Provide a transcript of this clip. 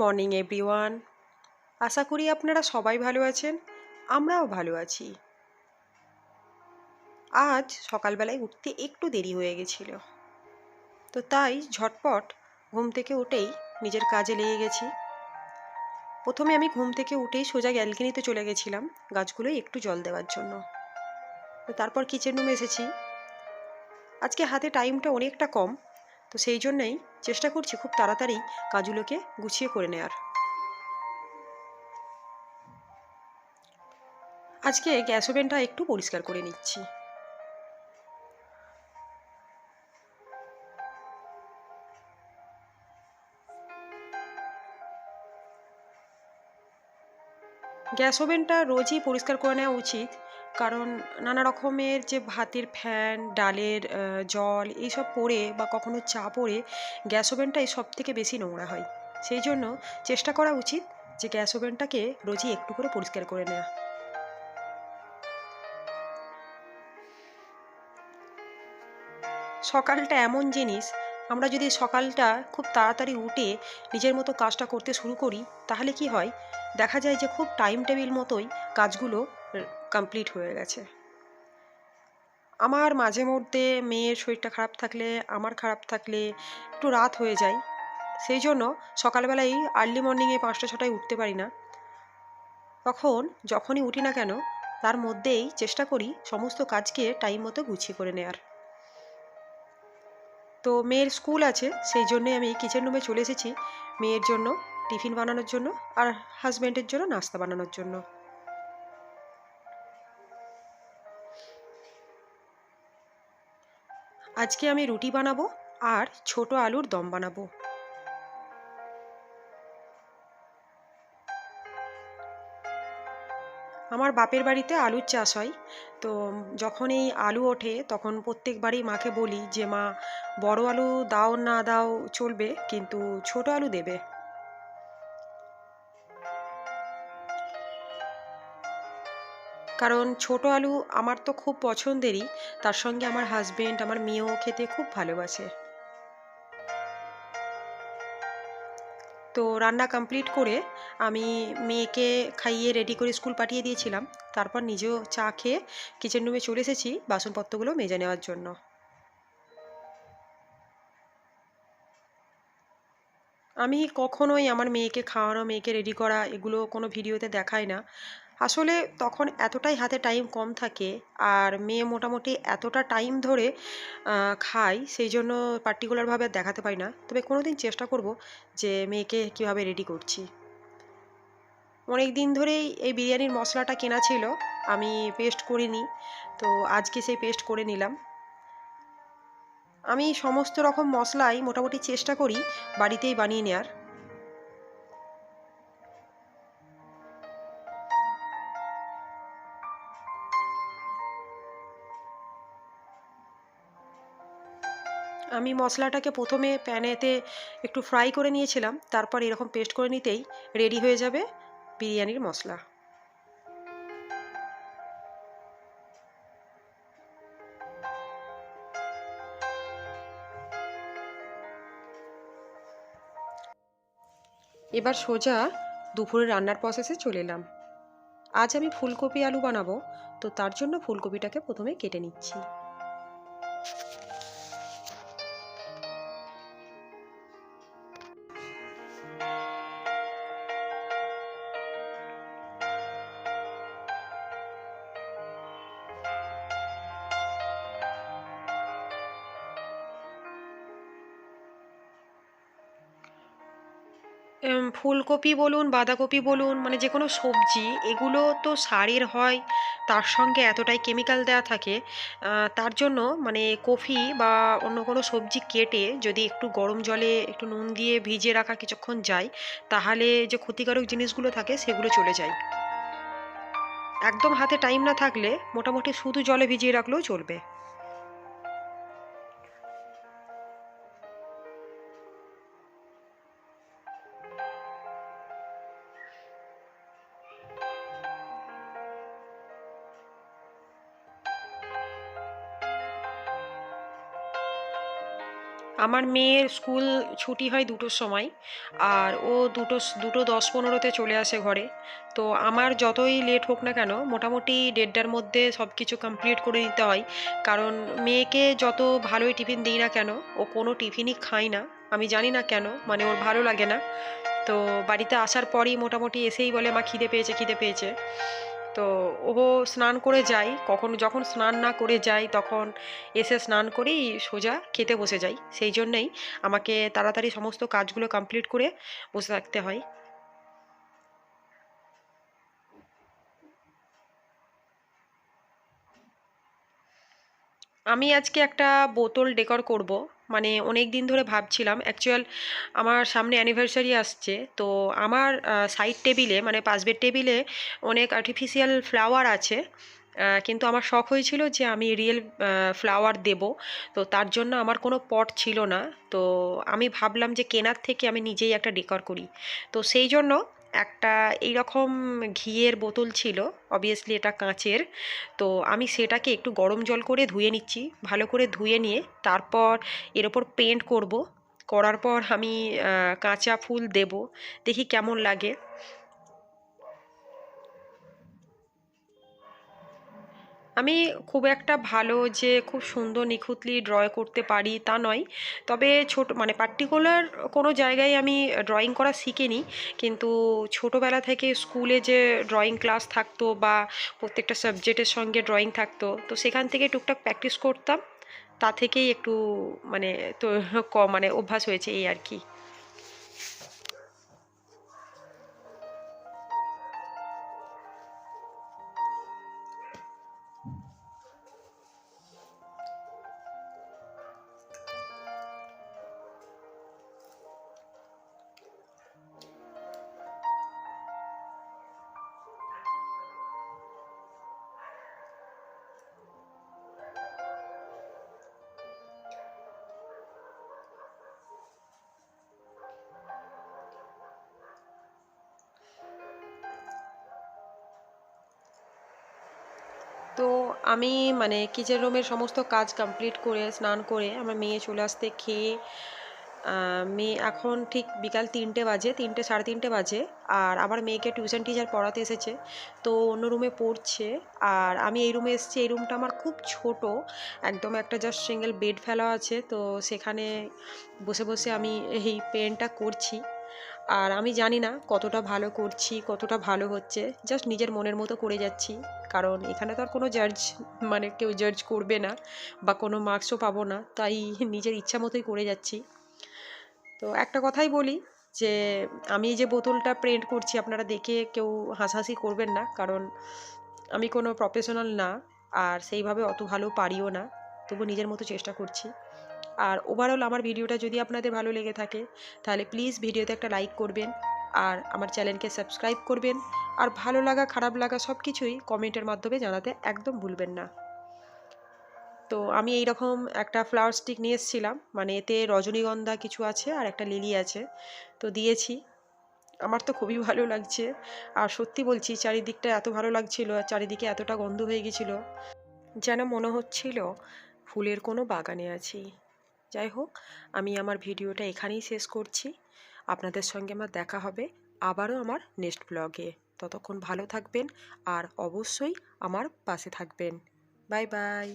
Morning everyone আশা করি আপনারা সবাই ভালো আছেন, আমরাও ভালো আছি। আজ সকালবেলায় উঠতে একটু দেরি হয়ে গেছিল। তো তাই ঝটপট ঘুম থেকে উঠেই নিজের কাজে লেগে গেছি। প্রথমে আমি ঘুম থেকে উঠেই সোজা গ্যালকিনিতে চলে গেছিলাম গাছগুলোয় একটু জল দেওয়ার জন্য। তো তারপর কিচেন রুমে এসেছি। আজকে হাতে টাইমটা অনেকটা কম। তো সেই জন্যই চেষ্টা করছি খুব তাড়াতাড়ি কাজগুলোকে গুছিয়ে করে নেওয়ার আজকে গ্যাস ওভেনটা একটু পরিষ্কার করে নিচ্ছি। গ্যাস ওভেনটা রোজই পরিষ্কার করে নেওয়া উচিত। কারণ নানা রকমের যে ভাতের ফ্যান, ডালের জল এইসব পড়ে বা কখনো চা পড়ে, গ্যাস ওভেনটাই সব থেকে বেশি নোংরা হয়। সেই জন্য চেষ্টা করা উচিত যে গ্যাস ওভেনটাকে রোজই একটু করে পরিষ্কার করে নেওয়া সকালটা এমন জিনিস, আমরা যদি সকালটা খুব তাড়াতাড়ি উঠে নিজের মতো কাজটা করতে শুরু করি, তাহলে কি হয়? দেখা যায় যে খুব টাইম টেবিল মতোই কাজগুলো কমপ্লিট হয়ে গেছে। আমার মাঝে মধ্যে মেয়ের শরীরটা খারাপ থাকলে, আমার খারাপ থাকলে একটু রাত হয়ে যায়। সেই জন্য সকালবেলায় আর্লি মর্নিংয়ে পাঁচটা ছটায় উঠতে পারি না। তখন যখনই উঠি না কেন, তার মধ্যেই চেষ্টা করি সমস্ত কাজকে টাইম মতো গুছিয়ে করে নেওয়ার তো মেয়ের স্কুল আছে, সেই জন্যে আমি কিচেন রুমে চলে এসেছি, মেয়ের জন্য টিফিন বানানোর জন্য আর হাজব্যান্ডের জন্য নাস্তা বানানোর জন্য। আজকে আমি রুটি বানাবো আর ছোট আলুর দম বানাবো। আমার বাপের বাড়িতে আলুর চাষ হয়, তো যখন এই আলু ওঠে তখন প্রত্যেকবারই মাকে বলি যে, মা, বড় আলু দাও না দাও চলবে, কিন্তু ছোট আলু দেবে। কারণ ছোট আলু আমার তো খুব পছন্দেরই, তার সঙ্গে আমার হাজবেন্ড আমার মেয়েও খেতে খুব ভালোবাসে। তো রান্না কমপ্লিট করে আমি মেয়েকে খাইয়ে রেডি করে স্কুল পাঠিয়ে দিয়েছিলাম। তারপর নিজেও চা খেয়ে কিচেন রুমে চলে এসেছি বাসনপত্রগুলো মেজে নেওয়ার জন্য। আমি কখনোই আমার মেয়েকে খাওয়ানো, মেয়েকে রেডি করা এগুলো কোনো ভিডিওতে দেখাই না। আসলে তখন এতটাই হাতে টাইম কম থাকে আর মেয়ে মোটামুটি এতটা টাইম ধরে খায় সেই জন্য পার্টিকুলারভাবে দেখাতে পারি না। তবে কোনো দিন চেষ্টা করব যে মেয়েকে কীভাবে রেডি করছি। অনেক দিন ধরেই এই বিরিয়ানির মশলাটা কেনা ছিল, আমি পেস্ট করিনি, তো আজকে সেই পেস্ট করে নিলাম। আমি সমস্ত রকম মশলাই মোটামুটি চেষ্টা করি বাড়িতেই বানিয়ে নেওয়ার আমি মশলাটাকে প্রথমে প্যানেতে একটু ফ্রাই করে নিয়েছিলাম। তারপর এরকম পেস্ট করে নিতেই রেডি হয়ে যাবে বিরিয়ানির মশলা। এবার সোজা দুপুরে রান্নার প্রসেসে চলে এলাম। আজ আমি ফুলকপি আলু বানাবো, তো তার জন্য ফুলকপিটাকে প্রথমে কেটে নিচ্ছি। ফুলকপি বলুন, বাঁধাকপি বলুন মানে যে কোনো সবজি, এগুলো তো সারের হয়, তার সঙ্গে এতটাই কেমিক্যাল দেওয়া থাকে তার জন্য মানে কফি বা অন্য কোনো সবজি কেটে যদি একটু গরম জলে একটু নুন দিয়ে ভিজিয়ে রাখা কিছুক্ষণ যায়, তাহলে যে ক্ষতিকারক জিনিসগুলো থাকে সেগুলো চলে যায়। একদম হাতে টাইম না থাকলে মোটামুটি শুধু জলে ভিজিয়ে রাখলেও চলবে। আমার মেয়ের স্কুল ছুটি হয় দুটোর সময়, আর ও দুটো দুটো দশ পনেরোতে চলে আসে ঘরে। তো আমার যতই লেট হোক না কেন, মোটামুটি দেড়টার মধ্যে সব কিছু কমপ্লিট করে দিতে হয়। কারণ মেয়েকে যত ভালোই টিফিন দিই না কেন, ও কোনো টিফিনই খায় না। আমি জানি না কেন মানে ওর ভালো লাগে না। তো বাড়িতে আসার পরই মোটামুটি এসেই বলে, মা, খিদে পেয়েছে খিদে পেয়েছে। তো ও স্নান করে যায় কখন যখন স্নান না করে যাই, তখন এসে স্নান করেই সোজা খেতে বসে যাই। সেই জন্যেই আমাকে তাড়াতাড়ি সমস্ত কাজগুলো কমপ্লিট করে বসে থাকতে হয়। আমি আজকে একটা বোতল ডেকর করব। মানে অনেক দিন ধরে ভাবছিলাম অ্যাকচুয়াল আমার সামনে অ্যানিভার্সারি আসছে, তো আমার সাইড টেবিলে মানে পাশবের টেবিলে অনেক আর্টিফিশিয়াল ফ্লাওয়ার আছে কিন্তু আমার শখ হয়েছিল যে আমি রিয়েল ফ্লাওয়ার দেব, তো তার জন্য আমার কোনো পট ছিল না, তো আমি ভাবলাম যে কেনার থেকে আমি নিজেই একটা ডেকর করি, তো সেই জন্য একটা এইরকম ঘিয়ের বোতল ছিল অবভিয়াসলি এটা কাঁচের। তো আমি সেটাকে একটু গরম জল করে ধুয়ে নিচ্ছি, ভালো করে ধুয়ে নিয়ে তারপর এর ওপর পেন্ট করব। করার পর আমি কাঁচা ফুল দেব, দেখি কেমন লাগে। আমি খুব একটা ভালো যে খুব সুন্দর নিখুঁতলি ড্র করতে পারি তা নয়। তবে ছোট মানে পার্টিকুলার কোনো জায়গায় আমি ড্রয়িং করা শিখিনি। কিন্তু ছোটোবেলা থেকে স্কুলে যে ড্রয়িং ক্লাস থাকতো বা প্রত্যেকটা সাবজেক্টের সঙ্গে ড্রয়িং থাকতো, তো সেখান থেকে টুকটাক প্র্যাকটিস করতাম। তা থেকেই একটু মানে তো মানে অভ্যাস হয়েছে এই আর কি। তো আমি মানে কিচেন রুমের সমস্ত কাজ কমপ্লিট করে, স্নান করে আমার মেয়ে চলে আসতে খেয়ে মেয়ে এখন ঠিক বিকাল তিনটে বাজে, তিনটে, সাড়ে তিনটে বাজে। আর আমার মেয়েকে টিউশন টিচার পড়াতে এসেছে, তো অন্য রুমে পড়ছে। আর আমি এই রুমে এসেছি, এই রুমটা আমার খুব ছোট, একদম একটা জাস্ট সিঙ্গেল বেড ফেলা আছে, তো সেখানে বসে বসে আমি এই পেনটা করছি। আর আমি জানি না কতটা ভালো করছি, কতটা ভালো হচ্ছে জাস্ট নিজের মনের মতো করে যাচ্ছি। কারণ এখানে তো আর কোনো জাজ মানে কেউ জাজ করবে না বা কোনো মার্কসও পাবো না, তাই নিজের ইচ্ছা মতোই করে যাচ্ছি। তো একটা কথাই বলি যে, আমি যে বোতলটা প্রিন্ট করছি, আপনারা দেখে কেউ হাসাহাসি করবেন না, কারণ আমি কোনো প্রফেশনাল না, আর সেইভাবে অত ভালো পারিও না, তবু নিজের মতো চেষ্টা করছি। আর ওভারঅল আমার ভিডিওটা যদি আপনাদের ভালো লেগে থাকে, তাহলে প্লিজ ভিডিওতে একটা লাইক করবেন আর আমার চ্যানেলকে সাবস্ক্রাইব করবেন। আর ভালো লাগা, খারাপ লাগা সব কিছুই কমেন্টের মাধ্যমে জানাতে একদম ভুলবেন না। তো আমি এই রকম একটা ফ্লাওয়ার স্টিক নিয়ে এসেছিলাম মানে এতে রজনীগন্ধা কিছু আছে আর একটা লিলি আছে, তো দিয়েছি। আমার তো খুবই ভালো লাগছে। আর সত্যি বলছি, চারিদিকটা এত ভালো লাগছিল আর চারিদিকে এতটা গন্ধ হয়ে গেছিল, যেন মনে হচ্ছিল ফুলের কোনো বাগানে আছি। যাই হোক, আমি আমার ভিডিওটা এখানেই শেষ করছি। আপনাদের সঙ্গে আমার দেখা হবে আবারও আমার নেক্সট ব্লগে। ততক্ষণ ভালো থাকবেন আর অবশ্যই আমার পাশে থাকবেন। Bye bye.